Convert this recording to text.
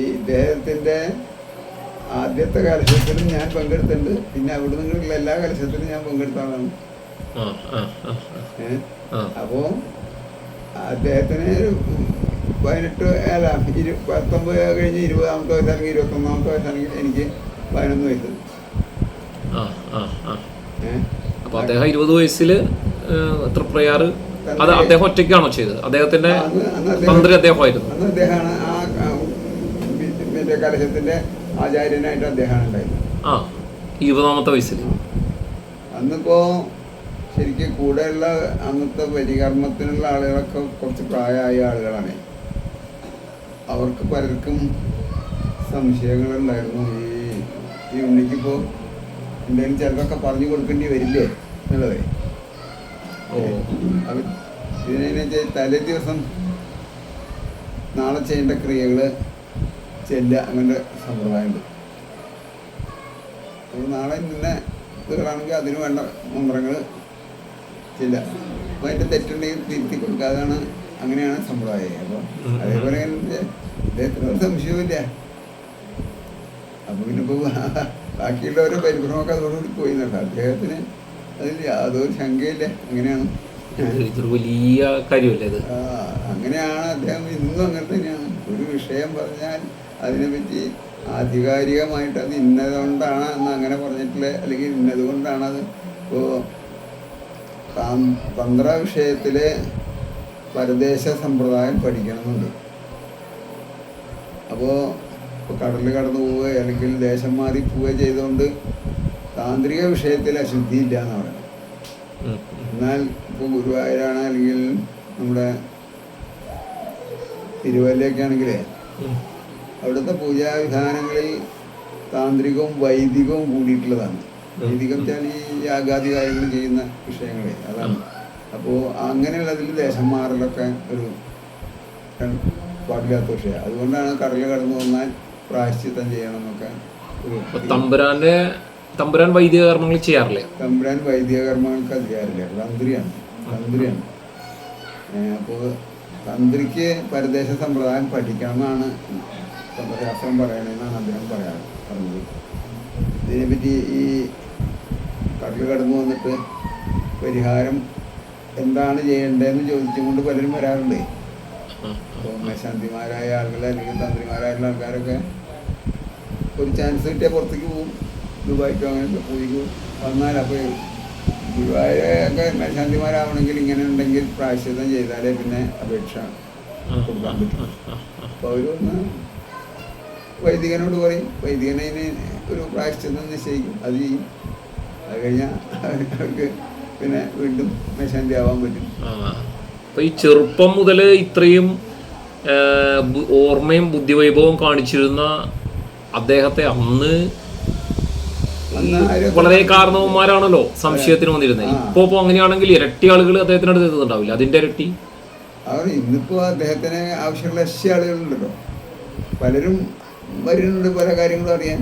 ഈ ഇദ്ദേഹത്തിന്റെ ആദ്യത്തെ കലശത്തിലും ഞാൻ പങ്കെടുത്തിട്ടുണ്ട്. പിന്നെ അവിടെ നിന്നുള്ള എല്ലാ കലശത്തിലും ഞാൻ പങ്കെടുത്താണ് അപ്പോൾ അദ്ദേഹത്തിന് പതിനെട്ട് അല്ല ഇരു പത്തൊമ്പത് കഴിഞ്ഞ് ഇരുപതാമത്തെ വയസ്സാണെങ്കിൽ ഇരുപത്തൊന്നാമത്തെ വയസ്സാണെങ്കിൽ എനിക്ക് പതിനൊന്ന് വയസ്സ്. അപ്പൊ അദ്ദേഹം ഇരുപത് വയസ്സിൽ തൃപ്രയാറ് അത് അദ്ദേഹം ഒറ്റയ്ക്കാണോ ചെയ്തത്? അദ്ദേഹത്തിന്റെ തന്ത്രി അദ്ദേഹമായിരുന്നു. അന്ന് അദ്ദേഹമാണ് ആ മറ്റേ കലശത്തിന്റെ ആചാര്യനായിട്ട് അദ്ദേഹമാണ് ഉണ്ടായിരുന്നത് ആ ഇരുപതാമത്തെ വയസ്സിൽ. അന്നിപ്പോ ശരിക്കും കൂടെയുള്ള അന്നത്തെ പരികർമ്മത്തിനുള്ള ആളുകളൊക്കെ കുറച്ച് പ്രായമായ ആളുകളാണ്. അവർക്ക് പലർക്കും സംശയങ്ങളുണ്ടായിരുന്നു. ഈ ഈ ഉണ്ണിക്കിപ്പോ എന്തെങ്കിലും ചിലതൊക്കെ പറഞ്ഞു കൊടുക്കേണ്ടി വരില്ലേ എന്നുള്ളത്. ഇതിനെ തലേ ദിവസം നാളെ ചെയ്യേണ്ട ക്രിയകൾ ചെല്ലുക അങ്ങനെ സമ്പ്രദായമുണ്ട്. അപ്പോൾ നാളെ നിന്നെ വീടാണെങ്കിൽ അതിന് വേണ്ട മന്ത്രങ്ങൾ ചെല്ല അപ്പോൾ അതിന്റെ തെറ്റുണ്ടെങ്കിൽ തിരുത്തി കൊടുക്കുക. അതാണ് അങ്ങനെയാണ് സമ്പ്രദായം. അപ്പോൾ അതേപോലെ അദ്ദേഹത്തിനൊരു സംശയവുമില്ല. അപ്പോൾ പിന്നെ ഇപ്പോൾ ബാക്കിയുള്ളവരെ പരിഭ്രമമൊക്കെ അതോടുകൂടി പോയി നോക്കാം അദ്ദേഹത്തിന് അതിൽ യാതൊരു ശങ്കയില്ല അങ്ങനെയാണ്. ഇതൊരു വലിയ കാര്യമല്ലേ അങ്ങനെയാണ് അദ്ദേഹം ഇന്നും അങ്ങനെ തന്നെയാണ്. ഒരു വിഷയം പറഞ്ഞാൽ അതിനെപ്പറ്റി ആധികാരികമായിട്ട് അത് ഇന്നതുകൊണ്ടാണ് എന്ന് അങ്ങനെ പറഞ്ഞിട്ടില്ല? അല്ലെങ്കിൽ ഇന്നതുകൊണ്ടാണത്? അത് ഇപ്പോൾ തന്ത്ര വിഷയത്തിൽ പരദേശ സമ്പ്രദായം പഠിക്കണമെന്നുണ്ട്. അപ്പോൾ ഇപ്പോൾ കടലിൽ കടന്നു പോവുക അല്ലെങ്കിൽ ദേശം മാറി പോവുക ചെയ്തുകൊണ്ട് താന്ത്രിക വിഷയത്തിൽ അശുദ്ധിയില്ല എന്ന് പറയുന്നത്. എന്നാൽ ഇപ്പോൾ ഗുരുവായൂരാണ് അല്ലെങ്കിൽ നമ്മുടെ തിരുവല്ലയൊക്കെ ആണെങ്കിലേ ഉം. അവിടുത്തെ പൂജാവിധാനങ്ങളിൽ താന്ത്രികവും വൈദികവും കൂടിയിട്ടുള്ളതാണ്. വൈദികം വെച്ചാൽ ഈ യാഗാദി കാര്യങ്ങൾ ചെയ്യുന്ന വിഷയങ്ങളെ അതാണ്. അപ്പോൾ അങ്ങനെയുള്ളതിൽ ദേശം മാറലൊക്കെ ഒരു പാടില്ലാത്ത വിഷയമാണ്. അതുകൊണ്ടാണ് കടൽ കടന്നു വന്നാൽ പ്രായശ്ചിത്തം ചെയ്യണം എന്നൊക്കെ തമ്പുരാന്റെ തമ്പുരാൻ വൈദിക കർമ്മങ്ങൾ ചെയ്യാറില്ലേ? തമ്പുരാൻ വൈദിക കർമ്മങ്ങൾക്ക് അധികാരമില്ല. തന്ത്രിയാണ്. തന്ത്രിയാണ്. അപ്പോൾ തന്ത്രിക്ക് പരദേശ സമ്പ്രദായം പഠിക്കണം എന്നാണ് തന്ത്രശാസ്ത്രം പറയണമെന്നാണ് അദ്ദേഹം പറയാറ് പറഞ്ഞത്. ഇതിനെപ്പറ്റി ഈ കടൽ കടന്നു വന്നിട്ട് പരിഹാരം എന്താണ് ചെയ്യേണ്ടതെന്ന് ചോദിച്ചുകൊണ്ട് പലരും വരാറുണ്ട്. ആ, അപ്പോൾ മേശാന്തിമാരായ ആളുകൾ അല്ലെങ്കിൽ തന്ത്രിമാരായുള്ള ആൾക്കാരൊക്കെ ഒരു ചാൻസ് കിട്ടിയാൽ പുറത്തേക്ക് പോകും ദുബായിക്കോ അങ്ങനെയൊക്കെ പോയി വന്നാൽ അപ്പോൾ ഗുരുവായൂരൊക്കെ മേശാന്തിമാരാവണമെങ്കിൽ ഇങ്ങനെ ഉണ്ടെങ്കിൽ പ്രായശ്ചിത്തം ചെയ്താലേ പിന്നെ അപേക്ഷ കൊടുക്കാൻ പറ്റും. അപ്പോൾ അവരൊന്ന് വൈദികനോട് പറയും. വൈദികനതിന് ഒരു പ്രായശ്ചിത്തം നിശ്ചയിക്കും. അത് ചെയ്യും. അത് കഴിഞ്ഞാൽ അവർക്ക് പിന്നെ വീണ്ടും മേശാന്തി ആവാൻ പറ്റും. അപ്പോൾ അപ്പൊ ഈ ചെറുപ്പം മുതൽ ഇത്രയും ഓർമ്മയും ബുദ്ധിവൈഭവം കാണിച്ചിരുന്ന അദ്ദേഹത്തെ അന്ന് വളരെ കാരണവന്മാരാണല്ലോ സംശയത്തിന് വന്നിരുന്നത് ഇപ്പോ അങ്ങനെയാണെങ്കിൽ ഇരട്ടി ആളുകൾ അദ്ദേഹത്തിനടുത്ത് എത്തുന്നുണ്ടാവില്ല അതിന്റെ ഇരട്ടി. അവർ ഇന്നിപ്പോ അദ്ദേഹത്തിന് ആവശ്യമുള്ള ആളുകളുണ്ടല്ലോ. പലരും വരുന്നുണ്ട് പല കാര്യങ്ങളും അറിയാൻ.